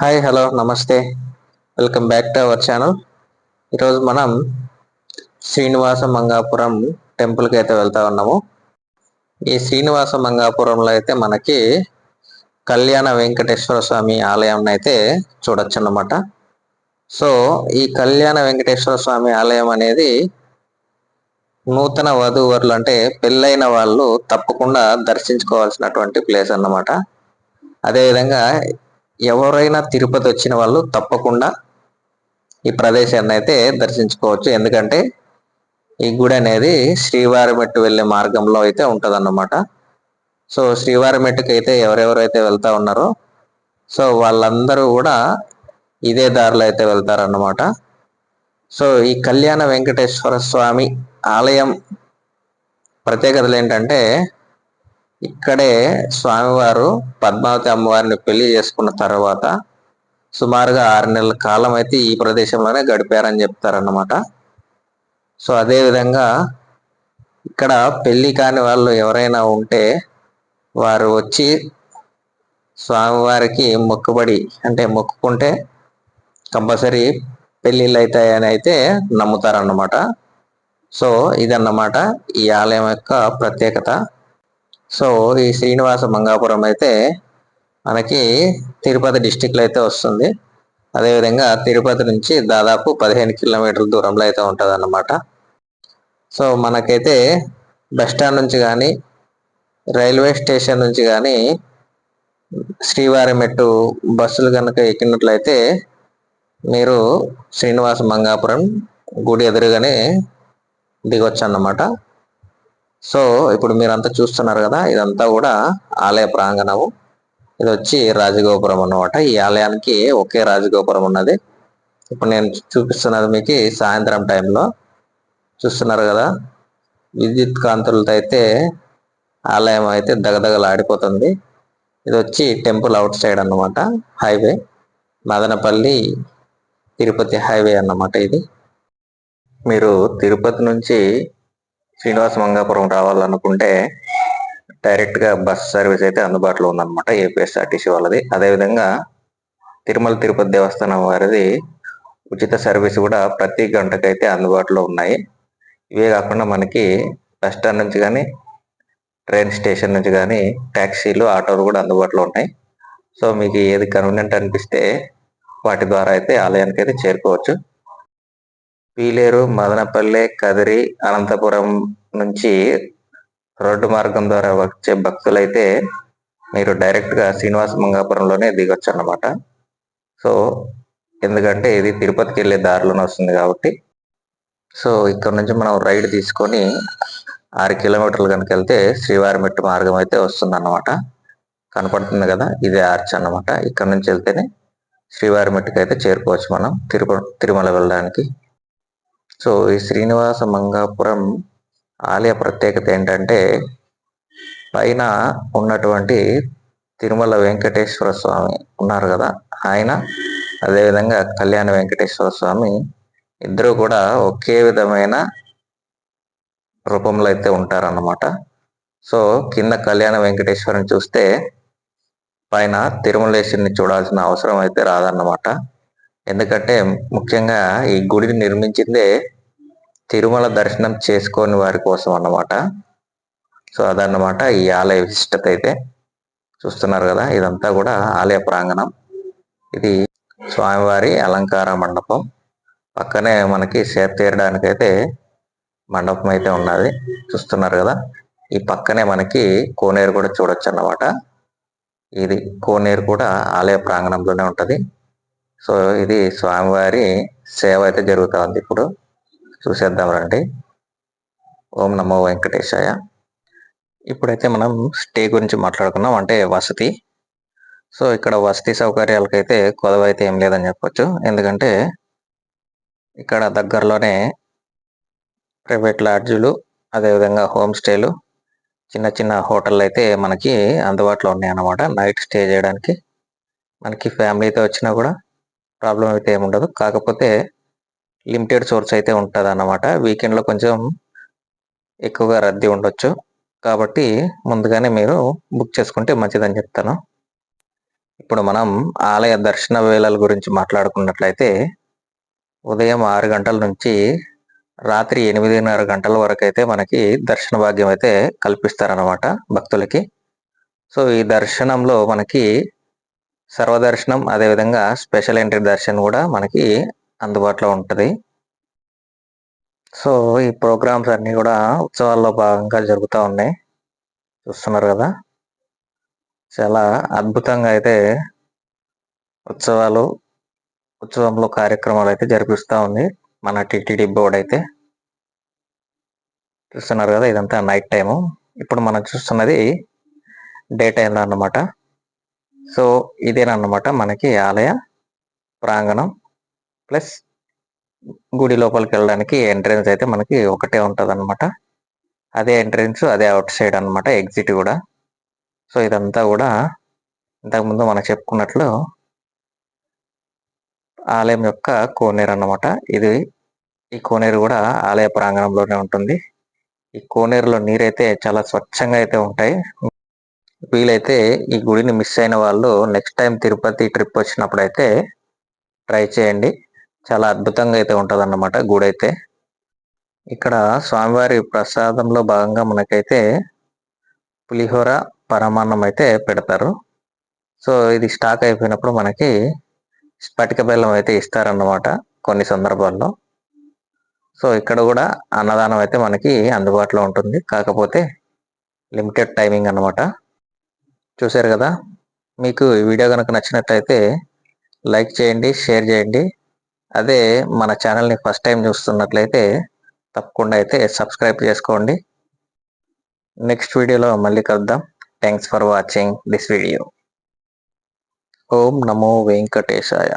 Hi hello నమస్తే. Welcome back to our channel ఈరోజు మనం శ్రీనివాస మంగాపురం టెంపుల్కి అయితే వెళ్తా ఉన్నాము. ఈ శ్రీనివాస మంగాపురంలో అయితే మనకి కళ్యాణ వెంకటేశ్వర స్వామి ఆలయం అయితే చూడొచ్చు అన్నమాట. సో ఈ కళ్యాణ వెంకటేశ్వర స్వామి ఆలయం అనేది నూతన వధూవరులు అంటే పెళ్ళైన వాళ్ళు తప్పకుండా దర్శించుకోవాల్సినటువంటి ప్లేస్ అన్నమాట. అదేవిధంగా ఎవరైనా తిరుపతి వచ్చిన వాళ్ళు తప్పకుండా ఈ ప్రదేశాన్ని అయితే దర్శించుకోవచ్చు. ఎందుకంటే ఈ గుడి అనేది శ్రీవారి మెట్టు వెళ్ళే మార్గంలో అయితే ఉంటదన్నమాట. సో శ్రీవారి మెట్టుకి అయితే ఎవరెవరైతే వెళ్తా ఉన్నారో సో వాళ్ళందరూ కూడా ఇదే దారిలో అయితే వెళ్తారన్నమాట. సో ఈ కళ్యాణ వెంకటేశ్వర స్వామి ఆలయం ప్రత్యేకతలు ఏంటంటే ఇక్కడే స్వామివారు పద్మావతి అమ్మవారిని పెళ్ళి చేసుకున్న తర్వాత సుమారుగా ఆరు నెలల కాలం అయితే ఈ ప్రదేశంలోనే గడిపారని చెప్తారన్నమాట. సో అదేవిధంగా ఇక్కడ పెళ్ళి కాని వాళ్ళు ఎవరైనా ఉంటే వారు వచ్చి స్వామివారికి మొక్కుబడి అంటే మొక్కుకుంటే కంపల్సరీ పెళ్ళిళ్ళు అవుతాయని అయితే నమ్ముతారన్నమాట. సో ఇదన్నమాట ఈ ఆలయం యొక్క ప్రత్యేకత. సో ఈ శ్రీనివాస మంగాపురం అయితే మనకి తిరుపతి డిస్టిక్లో అయితే వస్తుంది. అదేవిధంగా తిరుపతి నుంచి దాదాపు పదిహేను కిలోమీటర్ల దూరంలో అయితే ఉంటుంది అన్నమాట సో మనకైతే బస్ స్టాండ్ నుంచి కానీ రైల్వే స్టేషన్ నుంచి కానీ శ్రీవారి మెట్టు బస్సులు కనుక ఎక్కినట్లయితే మీరు శ్రీనివాస మంగాపురం గుడి ఎదురుగానే దిగొచ్చు అన్నమాట సో ఇప్పుడు మీరంతా చూస్తున్నారు కదా ఇదంతా కూడా ఆలయ ప్రాంగణము. ఇది వచ్చి రాజగోపురం అన్నమాట. ఈ ఆలయానికి ఒకే రాజగోపురం ఉన్నది. ఇప్పుడు నేను చూపిస్తున్నది మీకు సాయంత్రం టైంలో. చూస్తున్నారు కదా విద్యుత్ కాంతులతో అయితే ఆలయం అయితే దగదగలాడిపోతుంది. ఇది వచ్చి టెంపుల్ అవుట్ సైడ్ అన్నమాట హైవే. మదనపల్లి తిరుపతి హైవే అన్నమాట ఇది. మీరు తిరుపతి నుంచి శ్రీనివాస మంగాపురం రావాలనుకుంటే డైరెక్ట్గా బస్ సర్వీస్ అయితే అందుబాటులో ఉందన్నమాట ఏపీఎస్ఆర్టీసీ వాళ్ళది. అదేవిధంగా తిరుమల తిరుపతి దేవస్థానం వారిది ఉచిత సర్వీస్ కూడా ప్రతి గంటకైతే అందుబాటులో ఉన్నాయి. ఇవే కాకుండా మనకి బస్ స్టాండ్ నుంచి కానీ ట్రైన్ స్టేషన్ నుంచి కానీ ట్యాక్సీలు ఆటోలు కూడా అందుబాటులో ఉన్నాయి. సో మీకు ఏది కన్వీనియంట్ అనిపిస్తే వాటి ద్వారా అయితే ఆలయానికి అయితే చేరుకోవచ్చు. పీలేరు మదనపల్లె కదిరి అనంతపురం నుంచి రోడ్డు మార్గం ద్వారా వచ్చే భక్తులైతే మీరు డైరెక్ట్గా శ్రీనివాస మంగాపురంలోనే దిగొచ్చు అన్నమాట సో ఎందుకంటే ఇది తిరుపతికి వెళ్ళే దారిలోనే వస్తుంది కాబట్టి. సో ఇక్కడ నుంచి మనం రైడ్ తీసుకొని ఆరు కిలోమీటర్లు కనుక వెళ్తే శ్రీవారి మెట్టు మార్గం అయితే వస్తుంది అన్నమాట కనపడుతుంది కదా ఇదే ఆర్చ్ అన్నమాట. ఇక్కడ నుంచి వెళ్తేనే శ్రీవారి మెట్టుకు అయితే చేరుకోవచ్చు మనం తిరుప తిరుమల వెళ్ళడానికి. సో ఈ శ్రీనివాస మంగాపురం ఆలయ ప్రత్యేకత ఏంటంటే పైన ఉన్నటువంటి తిరుమల వెంకటేశ్వర స్వామి ఉన్నారు కదా ఆయన. అదేవిధంగా కళ్యాణ వెంకటేశ్వర స్వామి ఇద్దరు కూడా ఒకే విధమైన రూపంలో అయితే ఉంటారన్నమాట. సో కింద కళ్యాణ వెంకటేశ్వరుని చూస్తే పైన తిరుమలేశ్వరిని చూడాల్సిన అవసరం అయితే రాదన్నమాట. ఎందుకంటే ముఖ్యంగా ఈ గుడిని నిర్మించిందే తిరుమల దర్శనం చేసుకోని వారి కోసం అన్నమాట. సో అదన్నమాట ఈ ఆలయ విశిష్టత అయితే. చూస్తున్నారు కదా ఇదంతా కూడా ఆలయ ప్రాంగణం. ఇది స్వామివారి అలంకార మండపం. పక్కనే మనకి సేత తీరడానికి అయితే మండపం అయితే ఉన్నది. చూస్తున్నారు కదా ఈ పక్కనే మనకి కోనేరు కూడా చూడొచ్చు అన్నమాట. ఇది కోనేరు కూడా ఆలయ ప్రాంగణంలోనే ఉంటది. సో ఇది స్వామివారి సేవ అయితే జరుగుతూ ఉంది ఇప్పుడు. చూసేద్దాం రండి. ఓం నమో వెంకటేశాయ. ఇప్పుడైతే మనం స్టే గురించి మాట్లాడుకున్నాం. అంటే వసతి. సో ఇక్కడ వసతి సౌకర్యాలకైతే కొదవ అయితే ఏం లేదని చెప్పొచ్చు. ఎందుకంటే ఇక్కడ దగ్గరలోనే ప్రైవేట్ లాడ్జులు అదేవిధంగా హోమ్ స్టేలు చిన్న చిన్న హోటళ్ళు అయితే మనకి అందుబాటులో ఉన్నాయి అన్నమాట నైట్ స్టే చేయడానికి. మనకి ఫ్యామిలీతో వచ్చినా కూడా ప్రాబ్లం అయితే ఏముండదు కాకపోతే లిమిటెడ్ సోర్స్ అయితే ఉంటుంది అన్నమాట వీకెండ్లో కొంచెం ఎక్కువగా రద్దీ ఉండొచ్చు. కాబట్టి ముందుగానే మీరు బుక్ చేసుకుంటే మంచిదని చెప్తాను. ఇప్పుడు మనం ఆలయ దర్శన వేళల గురించి మాట్లాడుకున్నట్లయితే ఉదయం ఆరు గంటల నుంచి రాత్రి ఎనిమిదిన్నర గంటల వరకు అయితే మనకి దర్శన భాగ్యం అయితే కల్పిస్తారనమాట భక్తులకి. సో ఈ దర్శనంలో మనకి సర్వదర్శనం అదేవిధంగా స్పెషల్ ఎంట్రీ దర్శనం కూడా మనకి అందుబాటులో ఉంటుంది. సో ఈ ప్రోగ్రామ్స్ అన్నీ కూడా ఉత్సవాల్లో భాగంగా జరుగుతూ ఉన్నాయి. చూస్తున్నారు కదా? చాలా అద్భుతంగా అయితే ఉత్సవాలు ఉత్సవంలో కార్యక్రమాలు అయితే జరిపిస్తూ ఉంది. మన టిటిడి బోర్డ్ అయితే. చూస్తున్నారు కదా? ఇదంతా నైట్ టైము. ఇప్పుడు మనం చూస్తున్నది డే టైంలో అన్నమాట. సో ఇదేనమాట మనకి ఆలయ ప్రాంగణం. ప్లస్ గుడి లోపలికి వెళ్ళడానికి ఎంట్రెన్స్ అయితే మనకి ఒకటే ఉంటుంది అనమాట అదే ఎంట్రెన్స్ అదే అవుట్ సైడ్ అనమాట ఎగ్జిట్ కూడా. సో ఇదంతా కూడా ఇంతకుముందు మనం చెప్పుకున్నట్లు ఆలయం యొక్క కోనేరు అన్నమాట. ఇది ఈ కోనేరు కూడా ఆలయ ప్రాంగణంలోనే ఉంటుంది. ఈ కోనేరులో నీరైతే చాలా స్వచ్ఛంగా అయితే ఉంటాయి. వీలైతే ఈ గుడిని మిస్ అయిన వాళ్ళు నెక్స్ట్ టైం తిరుపతి ట్రిప్ వచ్చినప్పుడు అయితే ట్రై చేయండి. చాలా అద్భుతంగా అయితే ఉంటుంది అన్నమాట గుడి అయితే ఇక్కడ స్వామివారి ప్రసాదంలో భాగంగా మనకైతే పులిహోర పరమాన్నం అయితే పెడతారు. సో ఇది స్టాక్ అయిపోయినప్పుడు మనకి స్పటిక బెల్లం అయితే ఇస్తారన్నమాట కొన్ని సందర్భాల్లో. సో ఇక్కడ కూడా అన్నదానం అయితే మనకి అందుబాటులో ఉంటుంది. కాకపోతే లిమిటెడ్ టైమింగ్ అనమాట చూశారు కదా? మీకు ఈ వీడియో కనుక నచ్చినట్లయితే లైక్ చేయండి షేర్ చేయండి. అదే మన ఛానల్ని ఫస్ట్ టైం చూస్తున్నట్లయితే తప్పకుండా అయితే సబ్స్క్రైబ్ చేసుకోండి. నెక్స్ట్ వీడియోలో మళ్ళీ కలుద్దాం. Thanks for watching this video ఓం నమో వెంకటేశాయ.